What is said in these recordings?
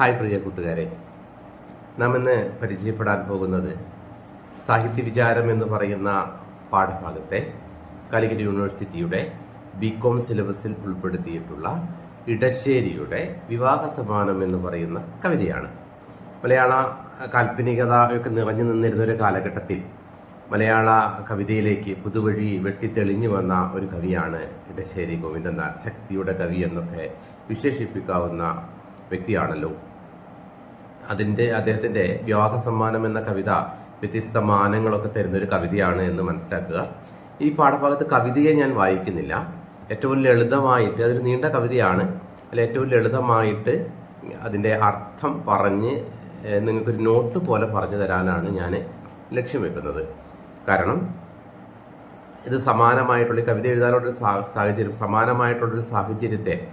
Hi പ്രിയ കൂട്ടുകാരെ. നാം ഇന്ന് പരിചയപ്പെടാൻ പോകുന്നത് സാഹിത്യ വിചാരം എന്ന് പറയുന്ന പാഠഭാഗത്തെ കാലിക്കറ്റ് യൂണിവേഴ്സിറ്റിയുടെ ബി കോം സിലബസിൽ ഉൾപ്പെടുത്തിയിട്ടുള്ള ഇടശ്ശേരിയുടെ വിവാഹ സമാനം എന്ന് പറയുന്ന കവിതയാണ്. മലയാള കാൽപ്പനികത ഒക്കെ നിറഞ്ഞു നിന്നിരുന്ന ഒരു കാലഘട്ടത്തിൽ മലയാള കവിതയിലേക്ക് പുതുവഴി വെട്ടിത്തെളിഞ്ഞു വന്ന ഒരു കവിയാണ് ഇടശ്ശേരി ഗോവിന്ദനാഥ് ശക്തിയുടെ കവി എന്നൊക്കെ വിശേഷിപ്പിക്കാവുന്ന വ്യക്തിയാണല്ലോ. അതിന്റെ അദ്ദേഹത്തിന്റെ വിവാഹ സമ്മാനം എന്ന കവിത വ്യത്യസ്ത മാനങ്ങളൊക്കെ തരുന്നൊരു കവിതയാണ് എന്ന് മനസ്സിലാക്കുക. ഈ പാഠഭാഗത്ത് കവിതയെ ഞാൻ വായിക്കുന്നില്ല. ഏറ്റവും ലളിതമായിട്ട് അതൊരു നീണ്ട കവിതയാണ്. അല്ല ഏറ്റവും ലളിതമായിട്ട് അതിന്റെ അർത്ഥം പറഞ്ഞ് നിങ്ങൾക്കൊരു നോട്ട് പോലെ പറഞ്ഞു തരാനാണ് ഞാൻ ലക്ഷ്യം വെക്കുന്നത്. കാരണം ഇത് സമാനമായിട്ടുള്ള കവിത എഴുതാനുള്ളൊരു സാഹചര്യം സമാനമായിട്ടുള്ളൊരു സാഹചര്യത്തെ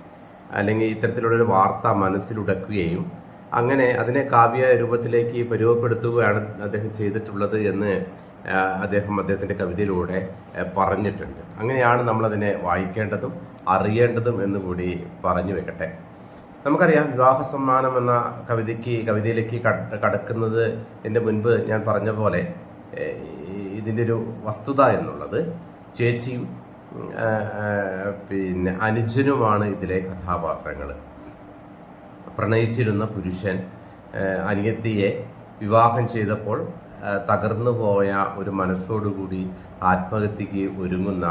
അല്ലെങ്കിൽ ഇത്തരത്തിലുള്ളൊരു വാർത്ത മനസ്സിലുടക്കുകയും അങ്ങനെ അതിനെ കാവ്യ രൂപത്തിലേക്ക് പരുവപ്പെടുത്തുകയാണ് അദ്ദേഹം ചെയ്തിട്ടുള്ളത് എന്ന് അദ്ദേഹം അദ്ദേഹത്തിന്റെ കവിതയിലൂടെ പറഞ്ഞിട്ടുണ്ട്. അങ്ങനെയാണ് നമ്മളതിനെ വായിക്കേണ്ടതും അറിയേണ്ടതും എന്ന് കൂടി പറഞ്ഞു വെക്കട്ടെ. നമുക്കറിയാം വിവാഹ സമ്മാനം എന്ന കവിതയ്ക്ക് കവിതയിലേക്ക് കട- കടക്കുന്നത് എന്റെ മുൻപ് ഞാൻ പറഞ്ഞ പോലെ ഇതിന്റെ ഒരു വസ്തുത എന്നുള്ളത് ചേച്ചിയും പിന്നെ അനുജനുമാണ് ഇതിലെ കഥാപാത്രങ്ങൾ പ്രണയിച്ചിരുന്ന പുരുഷൻ അനിയത്തിയെ വിവാഹം ചെയ്തപ്പോൾ തകർന്നു പോയ ഒരു മനസ്സോടുകൂടി ആത്മഹത്യക്ക് ഒരുങ്ങുന്ന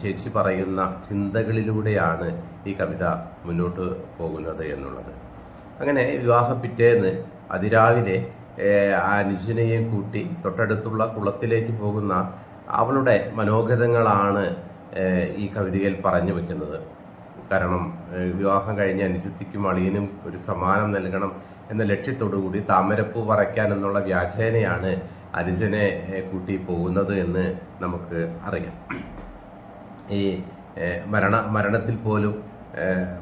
ചേച്ചി പറയുന്ന ചിന്തകളിലൂടെയാണ് ഈ കവിത മുന്നോട്ട് പോകുന്നത് എന്നുള്ളത്. അങ്ങനെ വിവാഹ പിറ്റേന്ന് അതിരാവിലെ അനുജനെയും കൂട്ടി തൊട്ടടുത്തുള്ള കുളത്തിലേക്ക് പോകുന്ന അവളുടെ മനോഗതങ്ങളാണ് ഈ കവിതയിൽ പറഞ്ഞു വെക്കുന്നത്. കാരണം വിവാഹം കഴിഞ്ഞ അനുജത്തിക്കും അളിയനും ഒരു സമ്മാനം നൽകണം എന്ന ലക്ഷ്യത്തോടു കൂടി താമരപ്പൂ പറയ്ക്കാൻ എന്നുള്ള വ്യാജേനയാണ് അനുജനെ കൂട്ടി പോകുന്നത് എന്ന് നമുക്ക് അറിയാം. ഈ മരണ മരണത്തിൽ പോലും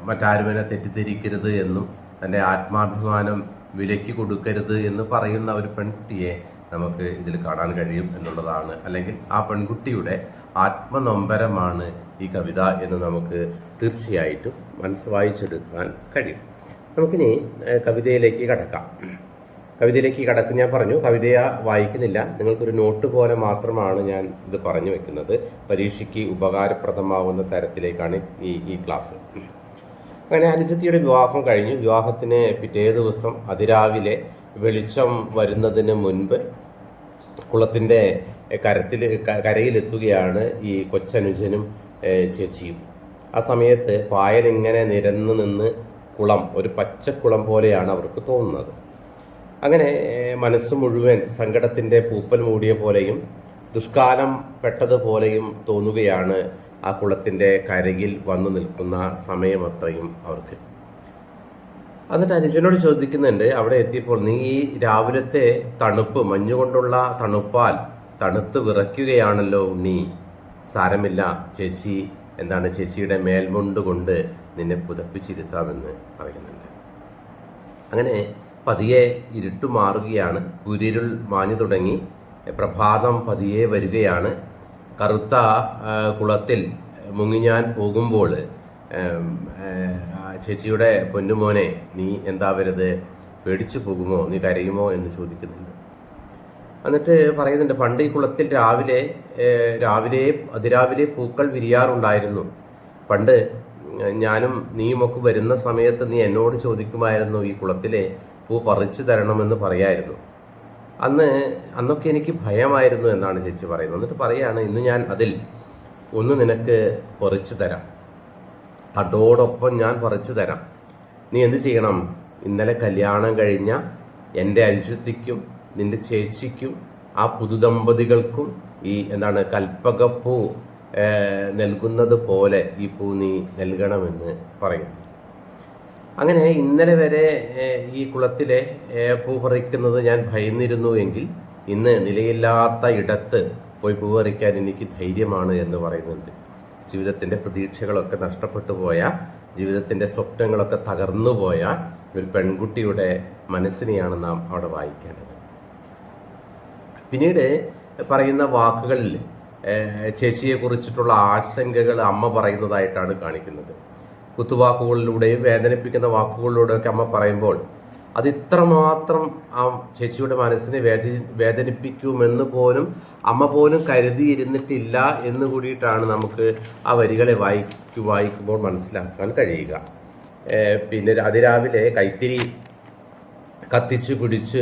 മറ്റാരുമനെ തെറ്റിദ്ധരിക്കരുത് എന്നും തന്റെ ആത്മാഭിമാനം വിലയ്ക്ക് കൊടുക്കരുത് എന്ന് പറയുന്ന ഒരു പെൺകുട്ടിയെ നമുക്ക് ഇതിൽ കാണാൻ കഴിയും എന്നുള്ളതാണ്. അല്ലെങ്കിൽ ആ പെൺകുട്ടിയുടെ ആത്മനൊമ്പരമാണ് ഈ കവിത എന്ന് നമുക്ക് തീർച്ചയായിട്ടും മനസ്സ് വായിച്ചെടുക്കാൻ കഴിയും. നമുക്കിനി കവിതയിലേക്ക് കടക്കാം. കവിതയിലേക്ക് കടക്കും. ഞാൻ പറഞ്ഞു കവിതയെ വായിക്കുന്നില്ല. നിങ്ങൾക്കൊരു നോട്ട് പോലെ മാത്രമാണ് ഞാൻ ഇത് പറഞ്ഞു വെക്കുന്നത്. പരീക്ഷയ്ക്ക് ഉപകാരപ്രദമാവുന്ന തരത്തിലേക്കാണ് ഈ ഈ ക്ലാസ്. അങ്ങനെ അനുജത്തിയുടെ വിവാഹം കഴിഞ്ഞു. വിവാഹത്തിന് പിറ്റേ ദിവസം അതിരാവിലെ വെളിച്ചം വരുന്നതിന് മുൻപ് കുളത്തിന്റെ കരത്തിൽ കരയിലെത്തുകയാണ് ഈ കൊച്ചനുജനും ചേച്ചിയും ആ സമയത്ത് പായൽ ഇങ്ങനെ നിരന്നു നിന്ന് കുളം ഒരു പച്ചക്കുളം പോലെയാണ് അവർക്ക് തോന്നുന്നത്. അങ്ങനെ മനസ്സ് മുഴുവൻ സങ്കടത്തിന്റെ പൂപ്പൽ മൂടിയ പോലെയും ദുഷ്കാലം പെട്ടതുപോലെയും തോന്നുകയാണ് ആ കുളത്തിന്റെ കരയിൽ വന്നു നിൽക്കുന്ന സമയമത്രയും അവർക്ക്. എന്നിട്ട് അനുജനോട് ചോദിക്കുന്നുണ്ട് അവിടെ എത്തിയപ്പോൾ നീ ഈ രാവിലത്തെ തണുപ്പ് മഞ്ഞുകൊണ്ടുള്ള തണുപ്പാൽ തണുത്ത് വിറയ്ക്കുകയാണല്ലോ ഉണ്ണി സാരമില്ല ചേച്ചി. എന്താണ് ചേച്ചിയുടെ മേൽമുണ്ട് കൊണ്ട് നിന്നെ പുതപ്പിച്ചിരുത്താമെന്ന് പറയുന്നുണ്ട്. അങ്ങനെ പതിയെ ഇരുട്ടു മാറുകയാണ്. കുരിരുൾ മാഞ്ഞു തുടങ്ങി. പ്രഭാതം പതിയെ വരികയാണ്. കറുത്ത കുളത്തിൽ മുങ്ങി ഞാൻ പോകുമ്പോൾ ചേച്ചിയുടെ പൊന്നുമോനെ നീ എന്താ വരുത് പേടിച്ചു പോകുമോ? നീ കരയുമോ? എന്ന് ചോദിക്കുന്നുണ്ട്. എന്നിട്ട് പറയുന്നുണ്ട് പണ്ട് ഈ കുളത്തിൽ രാവിലെ രാവിലെ അതിരാവിലെ പൂക്കൾ വിരിയാറുണ്ടായിരുന്നു. പണ്ട് ഞാനും നീയുമൊക്കെ വരുന്ന സമയത്ത് നീ എന്നോട് ചോദിക്കുമായിരുന്നു ഈ കുളത്തിലെ പൂ പറിച്ചു തരണമെന്ന് പറയായിരുന്നു. അന്ന് അന്നൊക്കെ എനിക്ക് ഭയമായിരുന്നു എന്നാണ് ചേച്ചി പറയുന്നത്. എന്നിട്ട് പറയാണ് ഇന്ന് ഞാൻ അതിൽ ഒന്ന് നിനക്ക് പറിച്ചു തരാം. അതോടൊപ്പം ഞാൻ പറിച്ചു തരാം. നീ എന്ത് ചെയ്യണം? ഇന്നലെ കല്യാണം കഴിഞ്ഞ എന്റെ അനുജത്തിക്കും നിന്റെ ചേച്ചിക്കും ആ പുതുദമ്പതികൾക്കും ഈ എന്താണ് കൽപ്പകപ്പൂ നൽകുന്നത് പോലെ ഈ പൂ നീ നൽകണമെന്ന് പറയുന്നു. അങ്ങനെ ഇന്നലെ വരെ ഈ കുളത്തിലെ പൂ പറിക്കുന്നത് ഞാൻ ഭയന്നിരുന്നു എങ്കിൽ ഇന്ന് നിലയില്ലാത്ത ഇടത്ത് പോയി പൂ പറിക്കാൻ എനിക്ക് ധൈര്യമാണ് എന്ന് പറയുന്നുണ്ട്. ജീവിതത്തിന്റെ പ്രതീക്ഷകളൊക്കെ നഷ്ടപ്പെട്ടു പോയ ജീവിതത്തിന്റെ സ്വപ്നങ്ങളൊക്കെ തകർന്നു പോയ ഒരു പെൺകുട്ടിയുടെ മനസ്സിനെയാണ് നാം അവിടെ വായിക്കേണ്ടത്. പിന്നീട് പറയുന്ന വാക്കുകളിൽ ചേച്ചിയെ കുറിച്ചിട്ടുള്ള ആശങ്കകൾ അമ്മ പറയുന്നതായിട്ടാണ് കാണിക്കുന്നത്. കുത്തുവാക്കുകളിലൂടെയും വേദനിപ്പിക്കുന്ന വാക്കുകളിലൂടെയൊക്കെ അമ്മ പറയുമ്പോൾ അത് ഇത്രമാത്രം ആ ചേച്ചിയുടെ മനസ്സിനെ വേദ വേദനിപ്പിക്കുമെന്ന് പോലും അമ്മ പോലും കരുതിയിരുന്നിട്ടില്ല എന്ന് കൂടിയിട്ടാണ് നമുക്ക് ആ വരികളെ വായിക്കു വായിക്കുമ്പോൾ മനസ്സിലാക്കാൻ കഴിയുക. പിന്നെ അതിരാവിലെ കൈത്തിരി കത്തിച്ച് പിടിച്ച്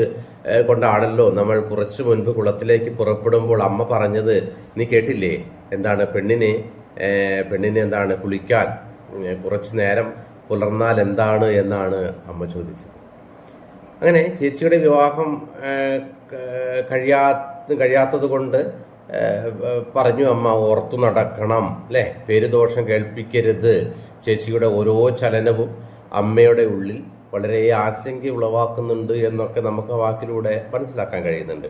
കൊണ്ടാണല്ലോ നമ്മൾ കുറച്ച് മുൻപ് കുളത്തിലേക്ക് പുറപ്പെടുമ്പോൾ അമ്മ പറഞ്ഞത് നീ കേട്ടില്ലേ? എന്താണ് പെണ്ണിനെ പെണ്ണിനെ എന്താണ് കുളിക്കാൻ കുറച്ച് നേരം പുലർന്നാൽ എന്താണ്? എന്നാണ് അമ്മ ചോദിച്ചത്. അങ്ങനെ ചേച്ചിയുടെ വിവാഹം കഴിയാ കഴിയാത്തത് കൊണ്ട് പറഞ്ഞു അമ്മ ഓർത്തു നടക്കണം അല്ലേ പേരുദോഷം കേൾപ്പിക്കരുത്. ചേച്ചിയുടെ ഓരോ ചലനവും അമ്മയുടെ ഉള്ളിൽ വളരെ ആശങ്ക ഉളവാക്കുന്നുണ്ട് എന്നൊക്കെ നമുക്ക് വാക്കിലൂടെ മനസ്സിലാക്കാൻ കഴിയുന്നുണ്ട്.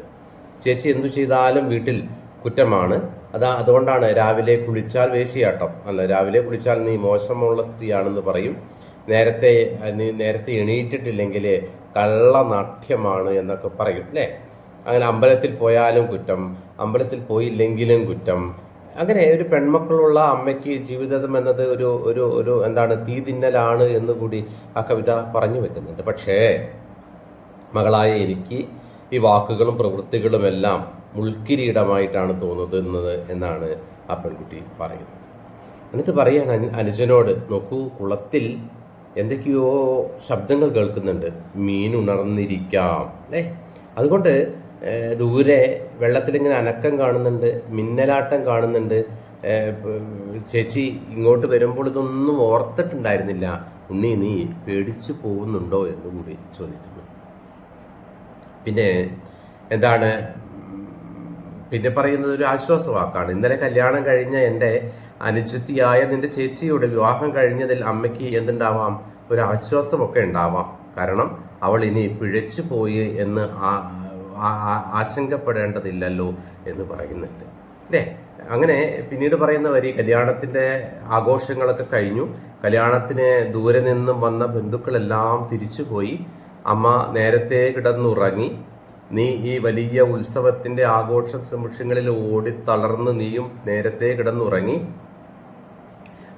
ചേച്ചി എന്തു ചെയ്താലും വീട്ടിൽ കുറ്റമാണ്. അതാ അതുകൊണ്ടാണ് രാവിലെ കുളിച്ചാൽ വേശിയാട്ടം. അല്ല രാവിലെ കുളിച്ചാൽ നീ മോശമുള്ള സ്ത്രീയാണെന്ന് പറയും. നേരത്തെ നീ നേരത്തെ എണീറ്റിട്ടില്ലെങ്കിൽ കള്ളനാട്യമാണ് എന്നൊക്കെ പറയും അല്ലേ? അങ്ങനെ അമ്പലത്തിൽ പോയാലും കുറ്റം അമ്പലത്തിൽ പോയില്ലെങ്കിലും കുറ്റം അങ്ങനെ ഒരു പെൺമക്കളുള്ള അമ്മയ്ക്ക് ജീവിതം എന്നത് ഒരു ഒരു ഒരു എന്താണ് തീ തിന്നലാണ് എന്ന് കൂടി ആ കവിത പറഞ്ഞു വെക്കുന്നുണ്ട്. പക്ഷേ മകളായ എനിക്ക് ഈ വാക്കുകളും പ്രവൃത്തികളും എല്ലാം മുൾക്കിരീടമായിട്ടാണ് തോന്നുന്നത് എന്നാണ് ആ പെൺകുട്ടി പറയുന്നത്. എന്നിട്ട് പറയാണ് അനു അനുജനോട് നോക്കൂ കുളത്തിൽ എന്തൊക്കെയോ ശബ്ദങ്ങൾ കേൾക്കുന്നുണ്ട്. മീൻ ഉണർന്നിരിക്കാം. അല്ലേ? അതുകൊണ്ട് ദൂരെ വെള്ളത്തിലിങ്ങനെ അനക്കം കാണുന്നുണ്ട് മിന്നലാട്ടം കാണുന്നുണ്ട്. ചേച്ചി ഇങ്ങോട്ട് വരുമ്പോൾ ഇതൊന്നും ഓർത്തിട്ടുണ്ടായിരുന്നില്ല. ഉണ്ണി നീ പേടിച്ചു പോകുന്നുണ്ടോ എന്ന് കൂടി ചോദിക്കുന്നു. പിന്നെ എന്താണ്? പിന്നെ പറയുന്നത് ഒരു ആശ്വാസ വാക്കാണ് ഇന്നലെ കല്യാണം കഴിഞ്ഞ എന്റെ അനുജത്തിയായ നിന്റെ ചേച്ചിയുടെ വിവാഹം കഴിഞ്ഞതിൽ അമ്മയ്ക്ക് എന്തുണ്ടാവാം? ഒരു ആശ്വാസമൊക്കെ ഉണ്ടാവാം. കാരണം അവൾ ഇനി പിഴച്ചു പോയി എന്ന് ആ- ആശങ്കപ്പെടേണ്ടതില്ലല്ലോ എന്ന് പറയുന്നുണ്ട്. അല്ലേ? അങ്ങനെ പിന്നീട് പറയുന്ന വരി കല്യാണത്തിന്റെ ആഘോഷങ്ങളൊക്കെ കഴിഞ്ഞു. കല്യാണത്തിന് ദൂരെ നിന്നും വന്ന ബന്ധുക്കളെല്ലാം തിരിച്ചുപോയി. അമ്മ നേരത്തെ കിടന്നുറങ്ങി. നീ ഈ വലിയ ഉത്സവത്തിന്റെ ആഘോഷ നിമിഷങ്ങളിൽ ഓടി തളർന്ന് നീയും നേരത്തെ കിടന്നുറങ്ങി.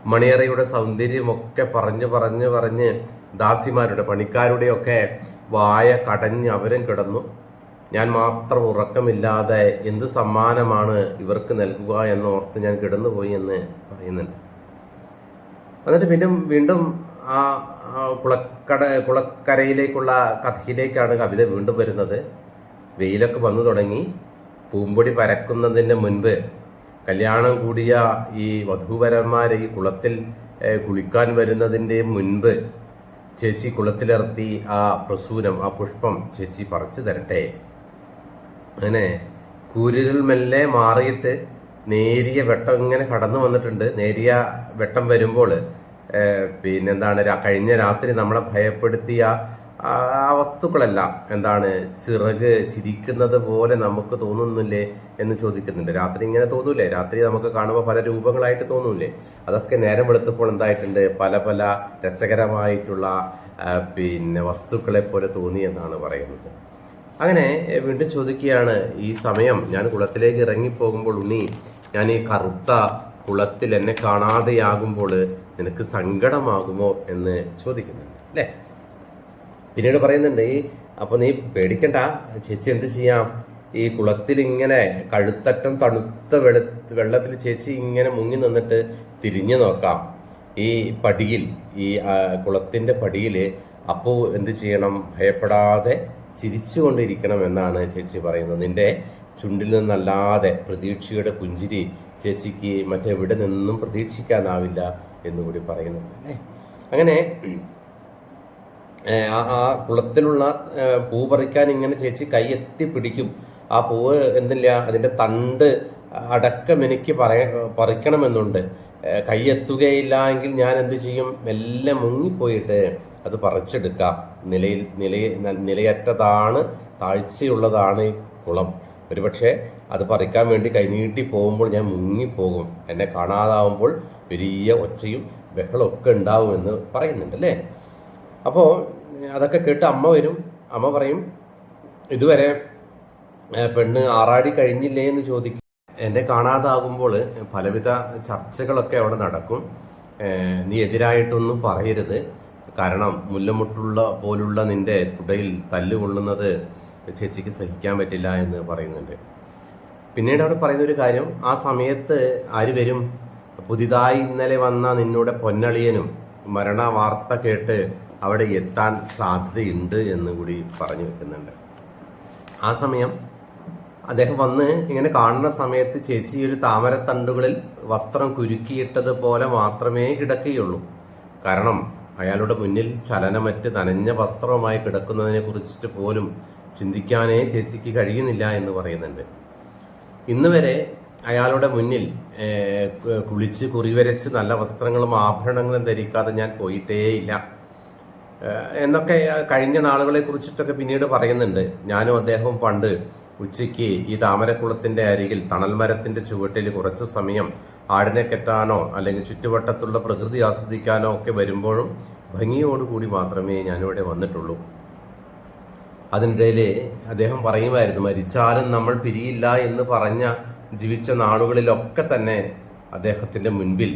മണിയറയുടെ സൗന്ദര്യമൊക്കെ പറഞ്ഞ് പറഞ്ഞ് പറഞ്ഞ് ദാസിമാരുടെ പണിക്കാരുടെയൊക്കെ വായ കടഞ്ഞ് അവരും കിടന്നു. ഞാൻ മാത്രം ഉറക്കമില്ലാതെ എന്ത് സമ്മാനമാണ് ഇവർക്ക് നൽകുക എന്നോർത്ത് ഞാൻ കിടന്നുപോയി എന്ന് പറയുന്നുണ്ട്. എന്നിട്ട് വീണ്ടും ആ ആ കുളക്കട കുളക്കരയിലേക്കുള്ള കഥയിലേക്കാണ് കവിത വീണ്ടും വരുന്നത്. വെയിലൊക്കെ വന്നു തുടങ്ങി. പൂമ്പൊടി പരക്കുന്നതിന് മുൻപ് കല്യാണം കൂടിയ ഈ വധൂവരന്മാർ ഈ കുളത്തിൽ കുളിക്കാൻ വരുന്നതിന്റെ മുൻപ് ചേച്ചി കുളത്തിലിറത്തി ആ പ്രസൂനം ആ പുഷ്പം ചേച്ചി പറിച്ചു തരട്ടെ അങ്ങനെ കൂരിരുൾ മെല്ലെ മാറിയിട്ട് നേരിയ വെട്ടം ഇങ്ങനെ കടന്നു വന്നിട്ടുണ്ട്. നേരിയ വെട്ടം വരുമ്പോൾ പിന്നെന്താണ് കഴിഞ്ഞ രാത്രി നമ്മളെ ഭയപ്പെടുത്തിയ ആ വസ്തുക്കളെല്ലാം എന്താണ് ചിറക് ചിരിക്കുന്നത് പോലെ നമുക്ക് തോന്നുന്നില്ലേ എന്ന് ചോദിക്കുന്നുണ്ട്. രാത്രി ഇങ്ങനെ തോന്നൂലേ രാത്രി നമുക്ക് കാണുമ്പോൾ പല രൂപങ്ങളായിട്ട് തോന്നൂലേ അതൊക്കെ നേരം വെളുത്തപ്പോൾ എന്തായിട്ടുണ്ട്? പല പല രസകരമായിട്ടുള്ള പിന്നെ വസ്തുക്കളെ പോലെ തോന്നി എന്നാണ് പറയുന്നത്. അങ്ങനെ വീണ്ടും ചോദിക്കുകയാണ് ഈ സമയം ഞാൻ കുളത്തിലേക്ക് ഇറങ്ങിപ്പോകുമ്പോൾ ഉണ്ണി ഞാൻ ഈ കറുത്ത കുളത്തിൽ എന്നെ കാണാതെയാകുമ്പോൾ നിനക്ക് സങ്കടമാകുമോ? എന്ന് ചോദിക്കുന്നുണ്ട് അല്ലേ? പിന്നീട് പറയുന്നുണ്ട് ഈ അപ്പോൾ നീ പേടിക്കണ്ട. ചേച്ചി എന്ത് ചെയ്യാം? ഈ കുളത്തിൽ ഇങ്ങനെ കഴുത്തറ്റം തണുത്ത വെള വെള്ളത്തിൽ ചേച്ചി ഇങ്ങനെ മുങ്ങി നിന്നിട്ട് തിരിഞ്ഞു നോക്കാം. ഈ പടിയിൽ ഈ കുളത്തിന്റെ പടിയിൽ അപ്പോൾ എന്ത് ചെയ്യണം? ഭയപ്പെടാതെ ചിരിച്ചുകൊണ്ടിരിക്കണം എന്നാണ് ചേച്ചി പറയുന്നത്. നിന്റെ ചുണ്ടിൽ നിന്നല്ലാതെ പ്രതീക്ഷയുടെ പുഞ്ചിരി ചേച്ചിക്ക് മറ്റെവിടെ നിന്നും പ്രതീക്ഷിക്കാനാവില്ല എന്നുകൂടി പറയുന്നുണ്ട് അല്ലേ? അങ്ങനെ ആ കുളത്തിലുള്ള പൂ പറിക്കാൻ ഇങ്ങനെ ചേച്ചി കൈ എത്തി പിടിക്കും. ആ പൂവ് എന്തില്ല അതിന്റെ തണ്ട് അടക്കം എനിക്ക് പറയ പറിക്കണമെന്നുണ്ട്. കൈയെത്തുകയില്ല എങ്കിൽ ഞാൻ എന്ത് ചെയ്യും? മെല്ലെ മുങ്ങിപ്പോയിട്ട് അത് പറിച്ചെടുക്കാം. നിലയിൽ നിലയ നിലയറ്റതാണ് താഴ്ചയുള്ളതാണ് കുളം. ഒരുപക്ഷെ അത് പറിക്കാൻ വേണ്ടി കൈനീട്ടി പോകുമ്പോൾ ഞാൻ മുങ്ങിപ്പോകും. എന്നെ കാണാതാവുമ്പോൾ വലിയ ഒച്ചയും ബഹളമൊക്കെ ഉണ്ടാവുമെന്ന് പറയുന്നുണ്ട് അല്ലേ? അപ്പോൾ അതൊക്കെ കേട്ട് അമ്മ വരും. അമ്മ പറയും ഇതുവരെ പെണ്ണ് ആറാടി കഴിഞ്ഞില്ലേ എന്ന് ചോദിക്കും എന്നെ കാണാതാകുമ്പോൾ പലവിധ ചർച്ചകളൊക്കെ അവിടെ നടക്കും. നീ എതിരായിട്ടൊന്നും പറയരുത്. കാരണം മുല്ലമുട്ടുള്ള പോലുള്ള നിന്റെ തുടയിൽ തല്ലുകൊള്ളുന്നത് ചേച്ചിക്ക് സഹിക്കാൻ പറ്റില്ല എന്ന് പറയുന്നുണ്ട്. പിന്നീട് അവിടെ പറയുന്ന ഒരു കാര്യം ആ സമയത്ത് ആര് വരും? പുതിയതായി ഇന്നലെ വന്ന നിന്നോട് പൊന്നളിയനും മരണ വാർത്ത കേട്ട് അവിടെ എത്താൻ സാധ്യതയുണ്ട് എന്ന് കൂടി പറഞ്ഞു വെക്കുന്നുണ്ട്. ആ സമയം അദ്ദേഹം വന്ന് ഇങ്ങനെ കാണുന്ന സമയത്ത് ചേച്ചി ഒരു താമരത്തണ്ടുകളിൽ വസ്ത്രം കുരുക്കിയിട്ടതുപോലെ മാത്രമേ കിടക്കുകയുള്ളൂ. കാരണം അയാളുടെ മുന്നിൽ ചലനമറ്റ് നനഞ്ഞ വസ്ത്രവുമായി കിടക്കുന്നതിനെ കുറിച്ചിട്ട് പോലും ചിന്തിക്കാനേ ചേച്ചിക്ക് കഴിയുന്നില്ല എന്ന് പറയുന്നുണ്ട്. ഇന്ന് വരെ അയാളുടെ മുന്നിൽ കുളിച്ച് കുറിവരച്ച് നല്ല വസ്ത്രങ്ങളും ആഭരണങ്ങളും ധരിക്കാതെ ഞാൻ പോയിട്ടേയില്ല. എന്നൊക്കെ കഴിഞ്ഞ നാളുകളെ കുറിച്ചിട്ടൊക്കെ പിന്നീട് പറയുന്നുണ്ട്. ഞാനും അദ്ദേഹവും പണ്ട് ഉച്ചയ്ക്ക് ഈ താമരക്കുളത്തിന്റെ അരികിൽ തണൽ മരത്തിന്റെ ചുവട്ടിൽ കുറച്ച് സമയം ആടിനെ കെട്ടാനോ അല്ലെങ്കിൽ ചുറ്റുവട്ടത്തുള്ള പ്രകൃതി ആസ്വദിക്കാനോ ഒക്കെ വരുമ്പോഴും ഭംഗിയോടുകൂടി മാത്രമേ ഞാനിവിടെ വന്നിട്ടുള്ളൂ. അതിനിടയിൽ അദ്ദേഹം പറയുമായിരുന്നു മരിച്ചാലും നമ്മൾ പിരിയില്ല എന്ന് പറഞ്ഞ ജീവിച്ച നാടുകളിലൊക്കെ തന്നെ അദ്ദേഹത്തിന്റെ മുൻപിൽ.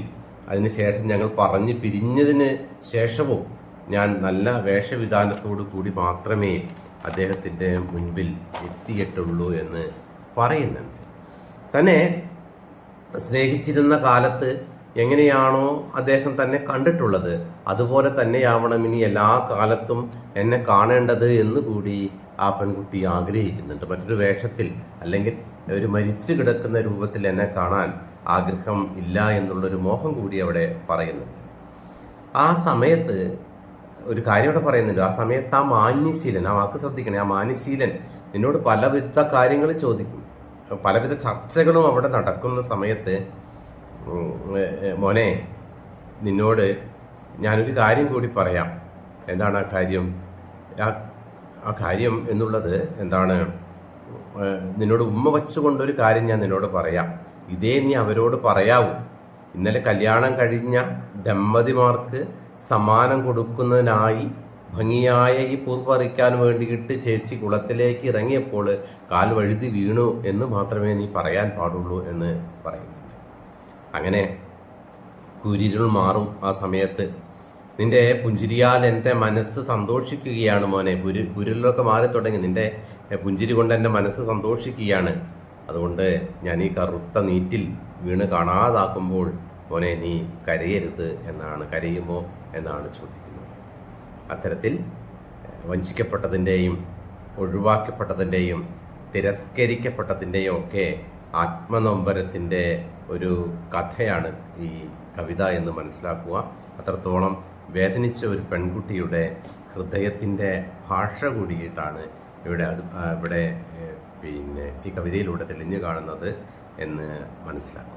അതിനുശേഷം ഞങ്ങൾ പറഞ്ഞ് പിരിഞ്ഞതിന് ശേഷവും ഞാൻ നല്ല വേഷവിധാനത്തോടു കൂടി മാത്രമേ അദ്ദേഹത്തിന്റെ മുൻപിൽ എത്തിയിട്ടുള്ളൂ എന്ന് പറയുന്നുണ്ട്. തന്നെ സ്നേഹിച്ചിരുന്ന കാലത്ത് എങ്ങനെയാണോ അദ്ദേഹം തന്നെ കണ്ടിട്ടുള്ളത്. അതുപോലെ തന്നെയാവണം ഇനി എല്ലാ കാലത്തും എന്നെ കാണേണ്ടത് എന്ന് കൂടി ആ പെൺകുട്ടി ആഗ്രഹിക്കുന്നുണ്ട്. മറ്റൊരു വേഷത്തിൽ അല്ലെങ്കിൽ ഒരു മരിച്ചു കിടക്കുന്ന രൂപത്തിൽ എന്നെ കാണാൻ ആഗ്രഹം ഇല്ല എന്നുള്ളൊരു മോഹം കൂടി അവിടെ പറയുന്നുണ്ട്. ആ സമയത്ത് ഒരു കാര്യം ഇവിടെ പറയുന്നുണ്ട്. ആ സമയത്ത് ആ മാന്യശീലൻ ആ വാക്ക് ശ്രദ്ധിക്കണേ ആ മാന്യശീലൻ നിന്നോട് പലവിധ കാര്യങ്ങൾ ചോദിക്കും. പലവിധ ചർച്ചകളും അവിടെ നടക്കുന്ന സമയത്ത് മോനെ നിന്നോട് ഞാനൊരു കാര്യം കൂടി പറയാം. എന്താണ് ആ കാര്യം? ആ കാര്യം എന്നുള്ളത് എന്താണ്? നിന്നോട് ഉമ്മ വച്ചുകൊണ്ടൊരു കാര്യം ഞാൻ നിന്നോട് പറയാം. ഇതേ നീ അവരോട് പറയാവൂ. ഇന്നലെ കല്യാണം കഴിഞ്ഞ ദമ്പതിമാർക്ക് സമ്മാനം കൊടുക്കുന്നതിനായി ഭംഗിയായ ഈ പൂർപ്പറിക്കാൻ വേണ്ടിയിട്ട് ചേച്ചി കുളത്തിലേക്ക് ഇറങ്ങിയപ്പോൾ കാൽ വഴുതി വീണു എന്ന് മാത്രമേ നീ പറയാൻ പാടുള്ളൂ എന്ന് പറയുന്നുണ്ട്. അങ്ങനെ കുരിരുൾ മാറും ആ സമയത്ത്. നിന്റെ പുഞ്ചിരിയാൽ എന്റെ മനസ്സ് സന്തോഷിക്കുകയാണ് മോനെ. കുരു കുരുളിലൊക്കെ മാറി തുടങ്ങി. നിന്റെ പുഞ്ചിരി കൊണ്ട് എന്റെ മനസ്സ് സന്തോഷിക്കുകയാണ്. അതുകൊണ്ട് ഞാൻ ഈ കറുത്ത നീറ്റിൽ വീണ് കാണാതാക്കുമ്പോൾ മോനെ നീ കരയരുത് എന്നാണ്. കരയുമോ എന്നാണ് ചോദിക്കുന്നത്. അത്തരത്തിൽ വഞ്ചിക്കപ്പെട്ടതിന്റെയും ഒഴിവാക്കപ്പെട്ടതിന്റെയും തിരസ്കരിക്കപ്പെട്ടതിന്റെയും ഒക്കെ ആത്മനൊമ്പരത്തിന്റെ ഒരു കഥയാണ് ഈ കവിത എന്ന് മനസ്സിലാക്കുക. അത്രത്തോളം വേദനിച്ച ഒരു പെൺകുട്ടിയുടെ ഹൃദയത്തിന്റെ ഭാഷ കൂടിയിട്ടാണ് ഇവിടെ അത് ഇവിടെ പിന്നെ ഈ കവിതയിലൂടെ തെളിഞ്ഞു കാണുന്നത് എന്ന് മനസ്സിലാക്കുക.